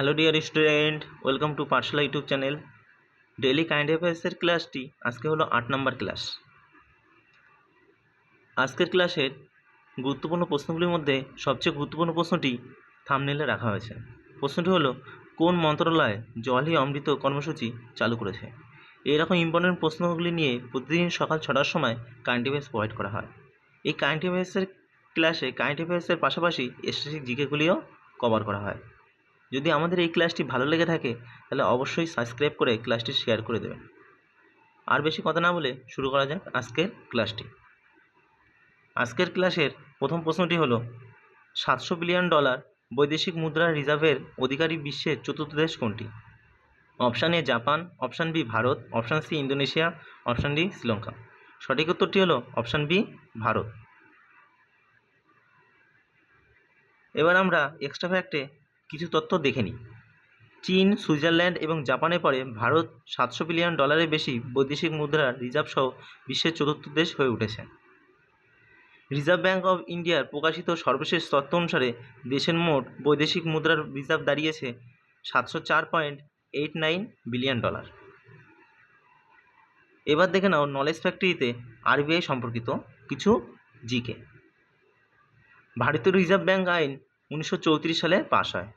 Hello dear student welcome to Pathshala YouTube channel daily current অ্যাফেয়ার্সের ক্লাসটি আজকে হলো আট নম্বর ক্লাস আজকের ক্লাসের গুরুত্বপূর্ণ প্রশ্নগুলির মধ্যে সবচেয়ে গুরুত্বপূর্ণ প্রশ্নটি থামনেলে রাখা হয়েছে। প্রশ্নটি হলো, কোন মন্ত্রণালয় জলই অমৃত কর্মসূচি চালু করেছে? এইরকম ইম্পর্টেন্ট প্রশ্নগুলি নিয়ে প্রতিদিন সকাল ছটার সময় কারেন্ট অ্যাফেয়ার্স প্রোভাইড করা হয়। এই কারেন্ট অ্যাফেয়ার্সের ক্লাসে কারেন্ট অ্যাফেয়ার্সের পাশাপাশি স্ট্যাটিক জিকেগুলিও কভার করা হয়। যদি আমাদের এই ক্লাসটি ভালো লেগে থাকে, তাহলে অবশ্যই সাবস্ক্রাইব করে ক্লাসটি শেয়ার করে দেবেন। আর বেশি কথা না বলে শুরু করা যাক আজকের ক্লাসটি আজকের ক্লাসের প্রথম প্রশ্নটি হলো, সাতশো বিলিয়ন ডলার বৈদেশিক মুদ্রা রিজার্ভের অধিকারী বিশ্বের চতুর্থ দেশ কোনটি? Option A Japan option B Bharat option C Indonesia option D Sri Lanka. সঠিক উত্তরটি হলো অপশান বি ভারত। এবার আমরা এক্সট্রা ফ্যাক্টে কিছু তথ্য দেখে নিই। চীন, সুইজারল্যান্ড এবং জাপানের পরে ভারত সাতশো বিলিয়ন ডলারের বেশি বৈদেশিক মুদ্রার রিজার্ভ সহ বিশ্বের চতুর্থ দেশ হয়ে উঠেছে। রিজার্ভ ব্যাঙ্ক অফ ইন্ডিয়ার প্রকাশিত সর্বশেষ তথ্য অনুসারে দেশের মোট বৈদেশিক মুদ্রার রিজার্ভ দাঁড়িয়েছে সাতশো চার point eight nine billion dollar. এবার দেখে নাও নলেজ ফ্যাক্টরিতে আরবিআই সম্পর্কিত কিছু জিকে। ভারতীয় রিজার্ভ ব্যাঙ্ক আইন উনিশশো চৌত্রিশ সালে পাশ হয়।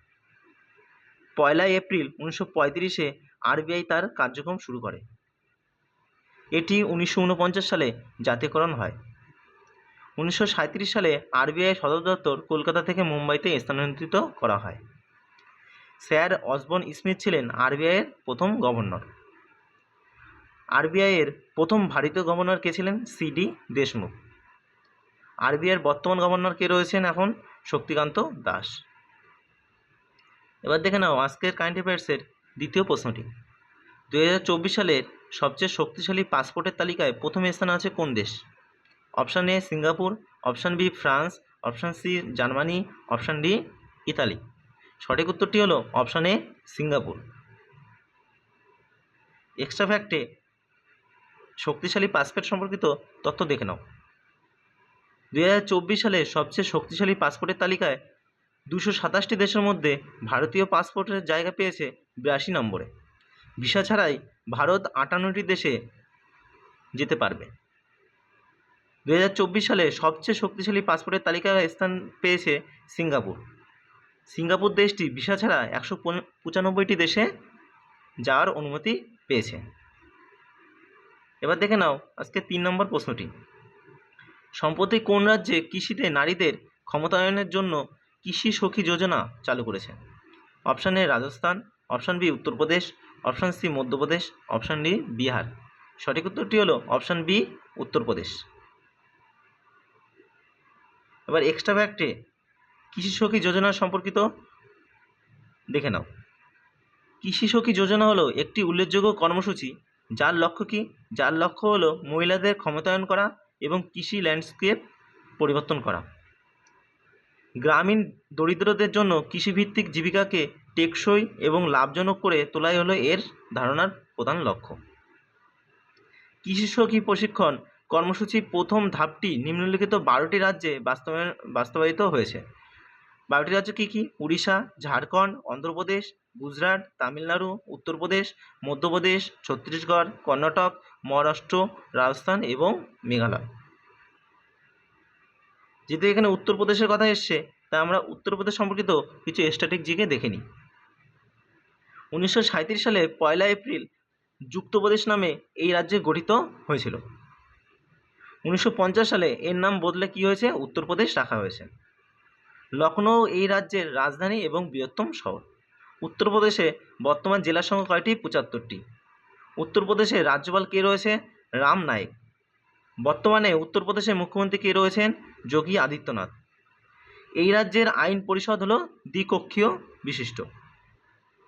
পয়লা এপ্রিল উনিশশো পঁয়ত্রিশে আরবিআই তার কার্যক্রম শুরু করে। এটি উনিশশো উনপঞ্চাশ সালে জাতীয়করণ হয়। উনিশশো সাঁত্রিশ সালে আরবিআই সদর দপ্তর কলকাতা থেকে মুম্বাইতে স্থানান্তরিত করা হয়। স্যার অসবর্ন স্মিথ ছিলেন আরবিআইয়ের প্রথম গভর্নর। আরবিআইয়ের প্রথম ভারতীয় গভর্নর কে ছিলেন? সিডি দেশমুখ। আরবিআইয়ের বর্তমান গভর্নর কে রয়েছেন এখন শক্তিকান্ত দাস। এবার দেখে নাও, আজকের কারেন্ট অ্যাফেয়ার্সের দ্বিতীয় প্রশ্নটি। দু হাজার চব্বিশ সালের সবচেয়ে শক্তিশালী পাসপোর্টের তালিকায় প্রথম স্থানে আছে কোন দেশ? Option A Singapore option B France option C Germany option D Italy. সঠিক উত্তরটি হলো অপশান এ সিঙ্গাপুর। এক্সট্রা ফ্যাক্টে শক্তিশালী পাসপোর্ট সম্পর্কিত তথ্য দেখে নাও। দু হাজার চব্বিশ সালে সবচেয়ে শক্তিশালী পাসপোর্টের তালিকায় দুশো সাতাশটি দেশের মধ্যে ভারতীয় পাসপোর্টের জায়গা পেয়েছে বিরাশি নম্বরে। ভিসা ছাড়াই ভারত আটান্নটি দেশে যেতে পারবে। দু হাজার চব্বিশ সালে সবচেয়ে শক্তিশালী পাসপোর্টের তালিকায় স্থান পেয়েছে সিঙ্গাপুর। সিঙ্গাপুর দেশটি ভিসা ছাড়া একশো পঁচানব্বইটি দেশে যাওয়ার অনুমতি পেয়েছে। এবার দেখে নাও আজকে তিন নম্বর প্রশ্নটি। সম্প্রতি কোন রাজ্যে কৃষিতে নারীদের ক্ষমতায়নের জন্য কৃষি সখী যোজনা চালু করেছে। Option A Rajasthan. Option B Uttar Pradesh option C Madhya Pradesh option D Bihar. সঠিক উত্তরটি হলো অপশান বি উত্তরপ্রদেশ এবার এক্সট্রা ফ্যাক্টে কৃষি সখী যোজনা সম্পর্কিত দেখে নাও। কৃষি সখী যোজনা হলো একটি উল্লেখযোগ্য কর্মসূচি, যার লক্ষ্য কী? যার লক্ষ্য হলো মহিলাদের ক্ষমতায়ন করা এবং কৃষি ল্যান্ডস্কেপ পরিবর্তন করা। গ্রামীণ দরিদ্রদের জন্য কৃষিভিত্তিক জীবিকাকে টেকসই এবং লাভজনক করে তোলাই হলো এর ধারণার প্রধান লক্ষ্য। কৃষি সখী প্রশিক্ষণ কর্মসূচির প্রথম ধাপটি নিম্নলিখিত বারোটি রাজ্যে বাস্তবায়ন, বাস্তবায়িত হয়েছে। বারোটি রাজ্য কী কী? উড়িষ্যা, ঝাড়খণ্ড, অন্ধ্রপ্রদেশ, গুজরাট, তামিলনাড়ু, উত্তরপ্রদেশ, মধ্যপ্রদেশ, ছত্তিশগড়, কর্ণাটক, মহারাষ্ট্র, রাজস্থান এবং মেঘালয়। যেহেতু এখানে উত্তরপ্রদেশের কথা এসছে তাই আমরা উত্তরপ্রদেশ সম্পর্কিত কিছু স্ট্যাটিক জিকে দেখে নিই। উনিশশো সালে পয়লা এপ্রিল যুক্তপ্রদেশ নামে এই রাজ্যে গঠিত হয়েছিল। উনিশশো পঞ্চাশ সালে এর নাম বদলে কী হয়েছে? উত্তরপ্রদেশ রাখা হয়েছে। লখনৌ এই রাজ্যের রাজধানী এবং বৃহত্তম শহর। উত্তরপ্রদেশে বর্তমান জেলার সংখ্যা কয়টি? পঁচাত্তরটি। উত্তরপ্রদেশে রাজ্যপাল কে রয়েছে? রাম নায়েক। বর্তমানে উত্তরপ্রদেশের মুখ্যমন্ত্রী কে রয়েছেন? যোগী আদিত্যনাথ। এই রাজ্যের আইন পরিষদ হলো দ্বিকক্ষীয় বিশিষ্ট।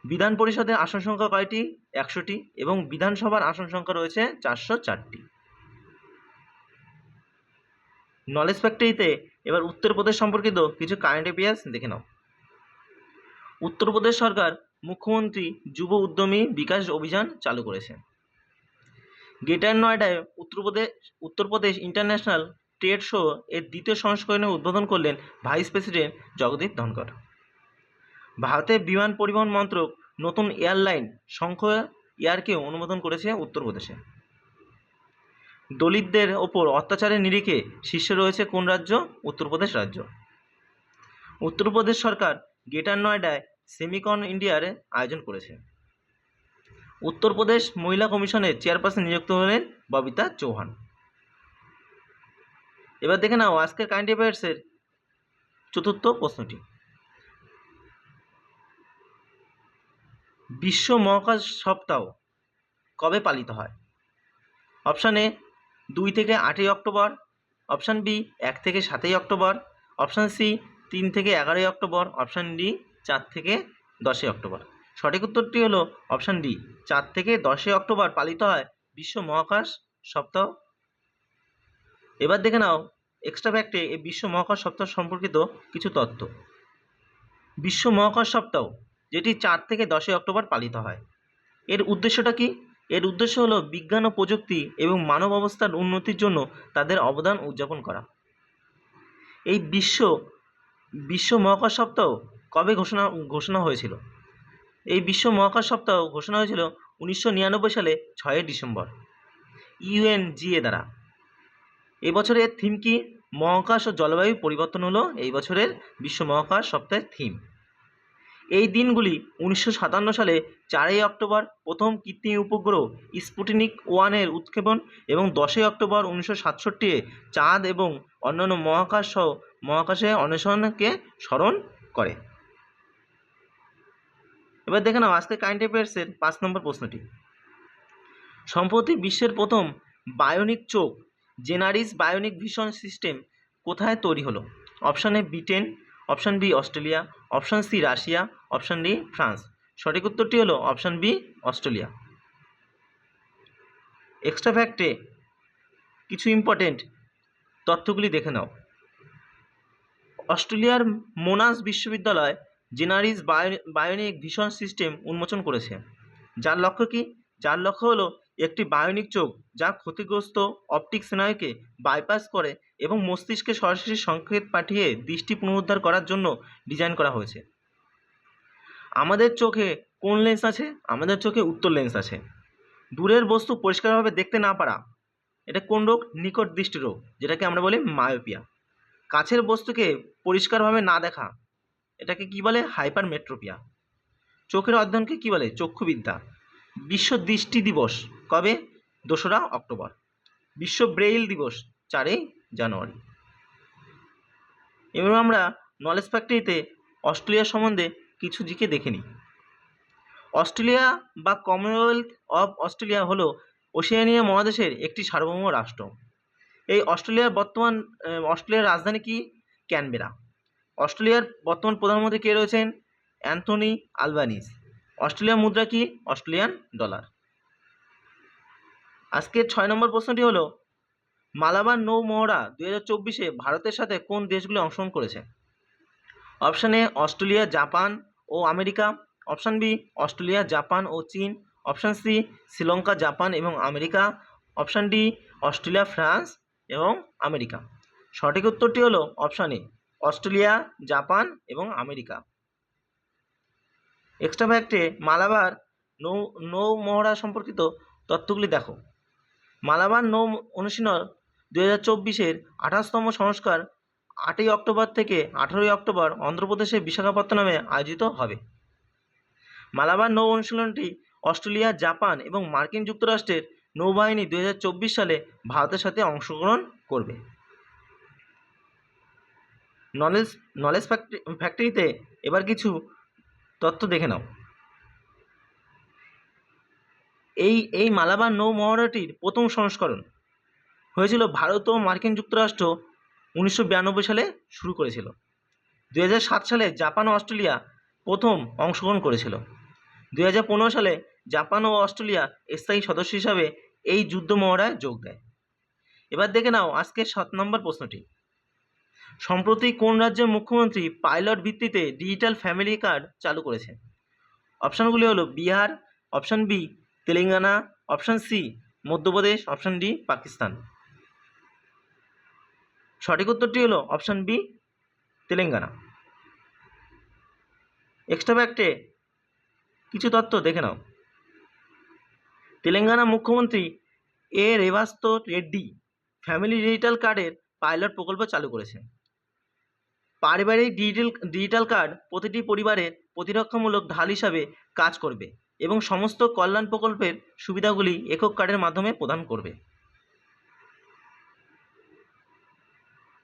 বিধান পরিষদের আসন সংখ্যা কয়টি? একশোটি এবং বিধানসভার আসন সংখ্যা রয়েছে চারশো চারটি। নলেজ ফ্যাক্টরিতে এবার উত্তরপ্রদেশ সম্পর্কিত কিছু কারেন্ট অ্যাফেয়ার্স দেখে নাও। উত্তরপ্রদেশ সরকার মুখ্যমন্ত্রী যুব উদ্যমী বিকাশ অভিযান চালু করেছে। Greater নয়ডায় Uttar Pradesh Uttar Pradesh international trade show এর দ্বিতীয় সংস্করণে উদ্বোধন করলেন ভাইস প্রেসিডেন্ট জগদীপ ধনকর ভারতের বিমান পরিবহন মন্ত্রক নতুন এয়ারলাইন শঙ্খ এয়ারকে অনুমোদন করেছে উত্তরপ্রদেশে। দলিতদের ওপর অত্যাচারের নিরিখে শীর্ষে রয়েছে কোন রাজ্য? উত্তরপ্রদেশ রাজ্য। উত্তরপ্রদেশ সরকার গ্রেটার নয়ডায় সেমিকন ইন্ডিয়ার আয়োজন করেছে। উত্তরপ্রদেশ মহিলা কমিশনের চেয়ারপারসন নিযুক্ত হলেন ববিতা চৌহান। এবার দেখে নাও আজকের কারেন্ট অ্যাফেয়ার্সের চতুর্থ প্রশ্নটি। বিশ্ব মহাকাশ সপ্তাহ কবে পালিত হয়? অপশান এ, দুই থেকে আটই অক্টোবর। অপশান বি, এক থেকে সাতই অক্টোবর। অপশান সি, তিন থেকে এগারোই অক্টোবর। অপশান ডি, চার থেকে দশই অক্টোবর। সঠিক উত্তরটি হলো অপশান ডি। চার থেকে দশই অক্টোবর পালিত হয় বিশ্ব মহাকাশ সপ্তাহ। এবার দেখে নাও এক্সট্রা ফ্যাক্টে এই বিশ্ব মহাকাশ সপ্তাহ সম্পর্কিত কিছু তথ্য। বিশ্ব মহাকাশ সপ্তাহ, যেটি চার থেকে দশই অক্টোবর পালিত হয়। এর উদ্দেশ্যটা কি? এর উদ্দেশ্য হলো বিজ্ঞান ও প্রযুক্তি এবং মানব অবস্থার উন্নতির জন্য তাদের অবদান উদযাপন করা। এই বিশ্ব বিশ্ব মহাকাশ সপ্তাহ কবে ঘোষণা ঘোষণা হয়েছিল? এই বিশ্ব মহাকাশ সপ্তাহ ঘোষণা হয়েছিল উনিশশো নিরানব্বই সালে ছয়ই ডিসেম্বর। ইউএনজিএ দ্বারা। এবছরের থিম কি? মহাকাশ ও জলবায়ু পরিবর্তন হলো এই বছরের বিশ্ব মহাকাশ সপ্তাহের থিম এই দিনগুলি উনিশশো সাতান্ন সালে, চারই অক্টোবর, প্রথম কৃত্রিম উপগ্রহ স্পুটনিক ওয়ানের উৎক্ষেপণ এবং দশই অক্টোবর উনিশশো সাতষট্টি চাঁদ এবং অন্যান্য মহাকাশ সহ মহাকাশে অন্বেষণকে স্মরণ করে। এবার দেখে নাও, আজকে কারেন্ট অ্যাফেয়ার্সের পাঁচ নম্বর প্রশ্নটি। সম্প্রতি বিশ্বের প্রথম বায়োনিক চোখ, জেনারিস বায়োনিক ভিশন সিস্টেম কোথায় তৈরি হলো? Option A Britain, option B Australia, option C Russia, option D France. সঠিক উত্তরটি হলো অপশান বি অস্ট্রেলিয়া। এক্সট্রা ফ্যাক্টে কিছু ইম্পর্টেন্ট তথ্যগুলি দেখে নাও। অস্ট্রেলিয়ার মোনাস বিশ্ববিদ্যালয় জেনারিস বায়োনিক ভিশন সিস্টেম উন্মোচন করেছে। যার লক্ষ্য কি? যার লক্ষ্য হলো একটি বায়োনিক চোখ যা ক্ষতিগ্রস্ত অপটিক স্নায়ুকে বাইপাস করে এবং মস্তিষ্কে সরাসরি সংকেত পাঠিয়ে দৃষ্টি পুনরুদ্ধার করার জন্য ডিজাইন করা হয়েছে। আমাদের চোখে কোন লেন্স আছে? আমাদের চোখে উত্তর লেন্স আছে। দূরের বস্তু পরিষ্কারভাবে দেখতে না পারা, এটা কোন রোগ? নিকট দৃষ্টি রোগ, যেটাকে আমরা বলি মায়োপিয়া কাছের বস্তুকে পরিষ্কারভাবে না দেখা এটাকে কি বলে? হাইপার মেট্রোপিয়া চোখের অধ্যয়নকে কি বলে? চক্ষুবিদ্যা। বিশ্ব দৃষ্টি দিবস কবে? দোসরা অক্টোবর। বিশ্ব ব্রেইল দিবস চারই জানুয়ারি। এবার আমরা নলেজ ফ্যাক্টরিতে অস্ট্রেলিয়া সম্বন্ধে কিছু জিকে দেখে নিই। অস্ট্রেলিয়া বা কমনওয়েলথ অফ অস্ট্রেলিয়া হলো ওশিয়ানিয়া মহাদেশের একটি সার্বভৌম রাষ্ট্র। এই অস্ট্রেলিয়ার বর্তমান অস্ট্রেলিয়ার রাজধানী কি? ক্যানবেরা। অস্ট্রেলিয়ার বর্তমান প্রধানমন্ত্রী কে রয়েছেন? Anthony Albanese. অস্ট্রেলিয়ার মুদ্রা কি? Australian dollar. আজকের ছয় নম্বর প্রশ্নটি হলো, মালাবার নৌ মহড়া দুই হাজার চব্বিশে ভারতের সাথে কোন দেশগুলি অংশগ্রহণ করেছে? Option A Australia, Japan O America. Option B, Australia, Japan ও চীন। অপশান সি, শ্রীলঙ্কা, জাপান এবং America. Option D, Australia, France এবং আমেরিকা। সঠিক উত্তরটি হলো অপশান এ। অস্ট্রেলিয়া, জাপান এবং আমেরিকা। এক্সট্রা ফ্যাক্টে মালাবার নৌ নৌ মহড়া সম্পর্কিত তথ্যগুলি দেখো। মালাবার নৌ অনুশীলন দু হাজার চব্বিশের আঠাশতম সংস্কার আটই অক্টোবর থেকে আঠেরোই অক্টোবর অন্ধ্রপ্রদেশের বিশাখাপত্তনমে আয়োজিত হবে। মালাবার নৌ অনুশীলনটি অস্ট্রেলিয়া, জাপান এবং মার্কিন যুক্তরাষ্ট্রের নৌবাহিনী দু হাজার চব্বিশ সালে ভারতের সাথে অংশগ্রহণ করবে। নলেজ নলেজ ফ্যাক্টরি ফ্যাক্টরিতে এবার কিছু তথ্য দেখে নাও। এই এই মালাবার নৌ মহড়াটির প্রথম সংস্করণ হয়েছিল ভারত ও মার্কিন যুক্তরাষ্ট্র উনিশশো বিরানব্বই সালে শুরু করেছিল। দু সালে জাপান ও অস্ট্রেলিয়া প্রথম অংশগ্রহণ করেছিল। দু সালে জাপান ও অস্ট্রেলিয়া স্থায়ী সদস্য হিসাবে এই যুদ্ধ মহড়ায় যোগ দেয়। এবার দেখে নাও আজকের সাত নম্বর প্রশ্নটি। সম্প্রতি কোন রাজ্যের মুখ্যমন্ত্রী পাইলট ভিত্তিতে ডিজিটাল ফ্যামিলি কার্ড চালু করেছে অপশানগুলি হলো Bihar, option B Telangana, option C Madhya Pradesh, option D Pakistan. সঠিক উত্তরটি হলো অপশান বি তেলেঙ্গানা। এক্সট্রা ফ্যাক্টে কিছু তথ্য দেখে নাও। তেলেঙ্গানা মুখ্যমন্ত্রী A Revanth Reddy family digital কার্ডের পাইলট প্রকল্প চালু করেছে পারিবারিক ডিজিটাল ডিজিটাল কার্ড প্রতিটি পরিবারের প্রতিরক্ষামূলক ঢাল হিসাবে কাজ করবে এবং সমস্ত কল্যাণ প্রকল্পের সুবিধাগুলি একক কার্ডের মাধ্যমে প্রদান করবে।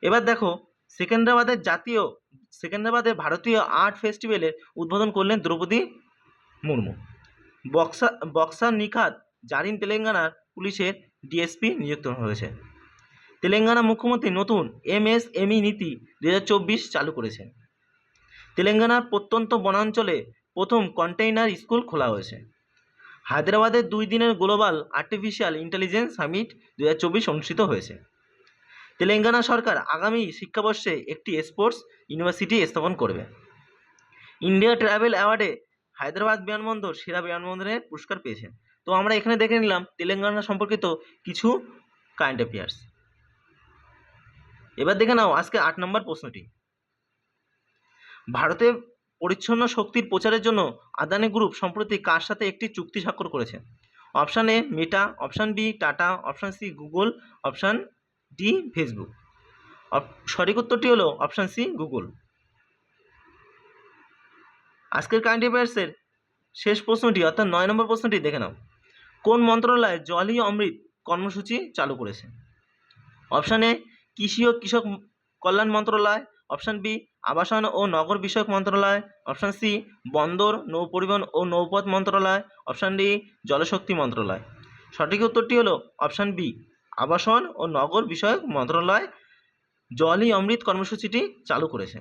এবার দেখো, সেকেন্দ্রাবাদের জাতীয়, সেকেন্দ্রাবাদের ভারতীয় আর্ট ফেস্টিভ্যালের উদ্বোধন করলেন দ্রৌপদী মুর্মু। বক্সা বক্সা নিখাত জারিন তেলেঙ্গানার পুলিশের ডিএসপি নিযুক্ত হয়েছে। তেলেঙ্গানা মুখ্যমন্ত্রী নতুন এমএসএমই নীতি দু হাজার চব্বিশ চালু করেছেন। তেলেঙ্গানার প্রত্যন্ত বনাঞ্চলে প্রথম কন্টেইনার স্কুল খোলা হয়েছে। হায়দ্রাবাদের দুই দিনের গ্লোবাল আর্টিফিশিয়াল ইন্টেলিজেন্স সামিট দু হাজার চব্বিশ অনুষ্ঠিত হয়েছে। তেলেঙ্গানা সরকার আগামী শিক্ষাবর্ষে একটি স্পোর্টস ইউনিভার্সিটি স্থাপন করবে। ইন্ডিয়া ট্রাভেল অ্যাওয়ার্ডে হায়দ্রাবাদ বিমানবন্দর সেরা বিমানবন্দরের পুরস্কার পেয়েছেন। তো আমরা এখানে দেখে নিলাম, তেলেঙ্গানা সম্পর্কিত কিছু কারেন্ট অ্যাফেয়ার্স এবার দেখে নাও, আজকে আট নম্বর প্রশ্নটি। ভারতে পরিচ্ছন্ন শক্তির প্রচারের জন্য আদানি গ্রুপ সম্প্রতি কার সাথে একটি চুক্তি স্বাক্ষর করেছে? Option A Meta option B Tata option C Google option D Facebook সঠিক উত্তরটি হলো অপশান সি গুগল আজকের কারেন্ট অ্যাফেয়ার্সের শেষ প্রশ্নটি, অর্থাৎ নয় নম্বর প্রশ্নটি দেখে নাও। কোন মন্ত্রণালয় জলই অমৃত কর্মসূচি চালু করেছে? অপশান এ কৃষি ও কৃষক কল্যাণ মন্ত্রণালয় অপশান বি আবাসন ও নগর বিষয়ক মন্ত্রণালয় অপশান সি বন্দর, নৌ পরিবহন ও নৌপথ মন্ত্রণালয় অপশান ডি জলশক্তি মন্ত্রণালয়। সঠিক উত্তরটি হলো অপশান বি আবাসন ও নগর বিষয়ক মন্ত্রণালয় জলই অমৃত কর্মসূচিটি চালু করেছে।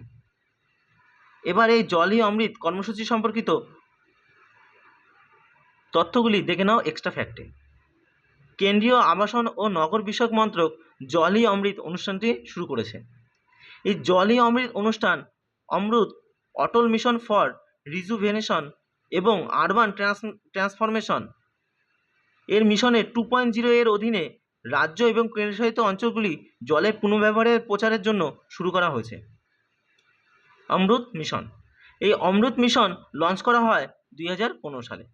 এবার এই জলই অমৃত কর্মসূচি সম্পর্কিত তথ্যগুলি দেখে নাও এক্সট্রা ফ্যাক্টে কেন্দ্রীয় আবাসন ও নগর বিষয়ক মন্ত্রক জলই অমৃত অনুষ্ঠানটি শুরু করেছে। এই জলই অমৃত অনুষ্ঠান AMRUT, Atal mission for rejuvenation এবং আরবান ট্রান্স, ট্রান্সফরমেশন। এর মিশনে টু পয়েন্ট জিরো এর অধীনে রাজ্য এবং কেন্দ্রশাসিত অঞ্চলগুলি জলের পুনর্ব্যবহারের প্রচারের জন্য শুরু করা হয়েছে। অমৃত মিশন। এই অমৃত মিশন লঞ্চ করা হয় দুই হাজার পনেরো সালে।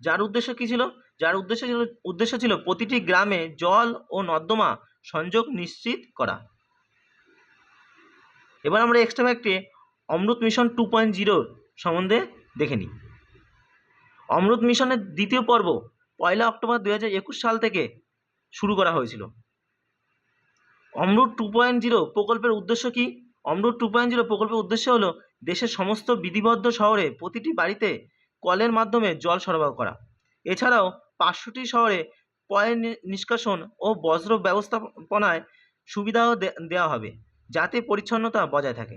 যার উদ্দেশ্য কী ছিল? যার উদ্দেশ্য ছিল উদ্দেশ্য ছিল প্রতিটি গ্রামে জল ও নর্দমা সংযোগ নিশ্চিত করা। এবার আমরা এক্সট্রা ফ্যাক্টে অমৃত মিশন টু পয়েন্ট জিরোর সম্বন্ধে দেখে নিই। অমৃত মিশনের দ্বিতীয় পর্ব পয়লা অক্টোবর দু হাজার একুশ সাল থেকে শুরু করা হয়েছিল। অমৃত টু পয়েন্ট জিরো প্রকল্পের উদ্দেশ্য কি? অমৃত টু পয়েন্ট জিরো প্রকল্পের উদ্দেশ্য হলো দেশের সমস্ত বিধিবদ্ধ শহরে প্রতিটি বাড়িতে কলের মাধ্যমে জল সরবরাহ করা। এছাড়াও পাঁচশোটি শহরে পয়েন্ট নিষ্কাশন ও বজ্র ব্যবস্থাপনায় সুবিধাও দেওয়া হবে, যাতে পরিচ্ছন্নতা বজায় থাকে।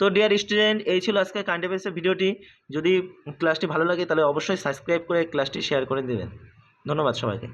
তো ডিয়ার স্টুডেন্ট এই ছিল আজকে কারেন্ট অ্যাফেয়ার্সের ভিডিওটি। যদি ক্লাসটি ভালো লাগে, তাহলে অবশ্যই সাবস্ক্রাইব করে ক্লাসটি শেয়ার করে দেবেন। ধন্যবাদ সবাইকে।